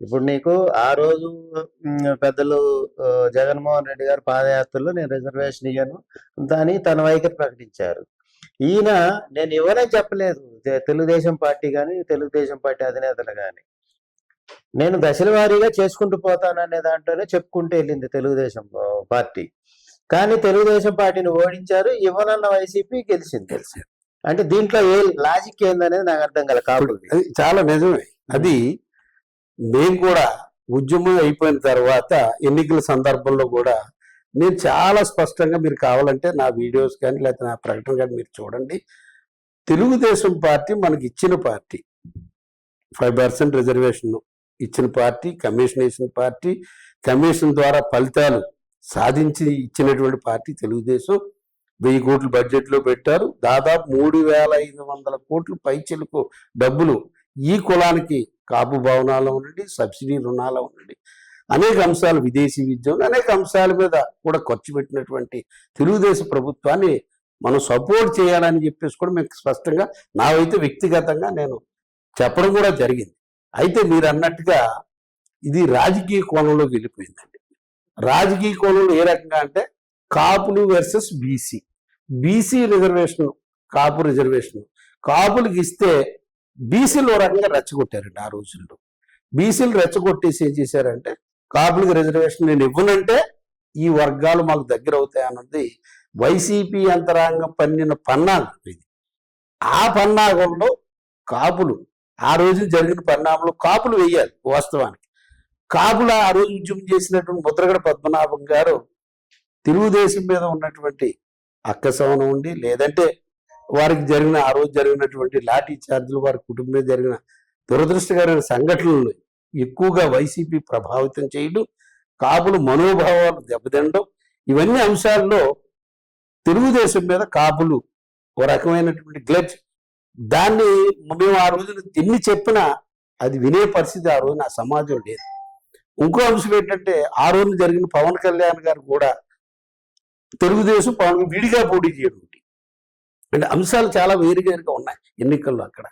ఇప్పుడు నీకు ఆ రోజు పెద్దలు జగన్మోహన్ రెడ్డి గారు పాదయాత్రలో నేను రిజర్వేషన్ ఇయ్యను. దాని తన వైఖరి ప్రకటించారు. ఈయన నేను ఇవ్వనని చెప్పలేదు. తెలుగుదేశం పార్టీ కానీ తెలుగుదేశం పార్టీ అధినేతలు కానీ నేను దశల వారీగా చేసుకుంటూ పోతాననే దాంట్లోనే చెప్పుకుంటూ వెళ్ళింది తెలుగుదేశం పార్టీ. కానీ తెలుగుదేశం పార్టీని ఓడించారు ఇవ్వనన్న వైసీపీ గెలిచింది. తెలిసి అంటే దీంట్లో ఏ లాజిక్ ఏందనేది నాకు అర్థం కల అది చాలా నిజమే. అది మేము కూడా ఉద్యమం అయిపోయిన తర్వాత ఎన్నికల సందర్భంలో కూడా నేను చాలా స్పష్టంగా మీరు కావాలంటే నా వీడియోస్ కానీ లేకపోతే నా ప్రకటన కానీ మీరు చూడండి. తెలుగుదేశం పార్టీ మనకి ఇచ్చిన పార్టీ ఫైవ్ పర్సెంట్ రిజర్వేషన్ ఇచ్చిన పార్టీ కమిషన్ ఇచ్చిన పార్టీ కమిషన్ ద్వారా ఫలితాలు సాధించి ఇచ్చినటువంటి పార్టీ తెలుగుదేశం. వెయ్యి కోట్లు బడ్జెట్లో పెట్టారు. దాదాపు మూడు వేల ఐదు వందల కోట్లు పైచెలకు డబ్బులు ఈ కులానికి కాపు భవనాలు ఉండండి సబ్సిడీ రుణాలు ఉండండి. అనేక అంశాలు విదేశీ విద్య అనేక అంశాల మీద కూడా ఖర్చు పెట్టినటువంటి తెలుగుదేశం ప్రభుత్వాన్ని మనం సపోర్ట్ చేయాలని చెప్పేసి కూడా మీకు స్పష్టంగా నావైతే వ్యక్తిగతంగా నేను చెప్పడం కూడా జరిగింది. అయితే మీరు అన్నట్టుగా ఇది రాజకీయ కోణంలో వెళ్ళిపోయిందండి. రాజకీయ కోణంలో ఏ రకంగా అంటే కాపులు versus BC. BC reservation Kapu reservation. కాపులకు ఇస్తే బీసీలు రకంగా రెచ్చగొట్టారండి ఆ రోజుల్లో. బీసీలు రెచ్చగొట్టేసి ఏం చేశారంటే కాపులకి రిజర్వేషన్ నేను ఇవ్వనంటే ఈ వర్గాలు మాకు దగ్గర అవుతాయి అన్నది వైసీపీ అంతరాంగం పన్నిన పన్నాగం ఇది. ఆ పన్నాగంలో కాపులు ఆ రోజు జరిగిన పరిణామంలో కాపులు వేయాలి వాస్తవానికి. కాపులు ఆ రోజు ఉద్యమం చేసినటువంటి ముద్రగడ పద్మనాభం గారు తెలుగుదేశం మీద ఉన్నటువంటి అక్కసవనం ఉండి లేదంటే వారికి జరిగిన ఆ రోజు జరిగినటువంటి లాఠీ చార్జీలు వారి కుటుంబం జరిగిన దురదృష్టకరమైన సంఘటనలు ఎక్కువగా వైసీపీ ప్రభావితం చేయడం కాపులు మనోభావాలు దెబ్బతినడం ఇవన్నీ అంశాల్లో తెలుగుదేశం మీద కాపులు ఓ రకమైనటువంటి గ్లెట్ దాన్ని మేము ఆ రోజున ఎన్ని చెప్పినా అది వినే పరిస్థితి ఆ రోజున ఆ సమాజం లేదు. ఇంకో అంశం ఏంటంటే ఆ రోజు జరిగిన పవన్ కళ్యాణ్ గారు కూడా తెలుగుదేశం పవన్ విడిగా పోటీ చేయడం. అంటే అంశాలు చాలా వేరుగా ఉన్నాయి ఎన్నికల్లో అక్కడ.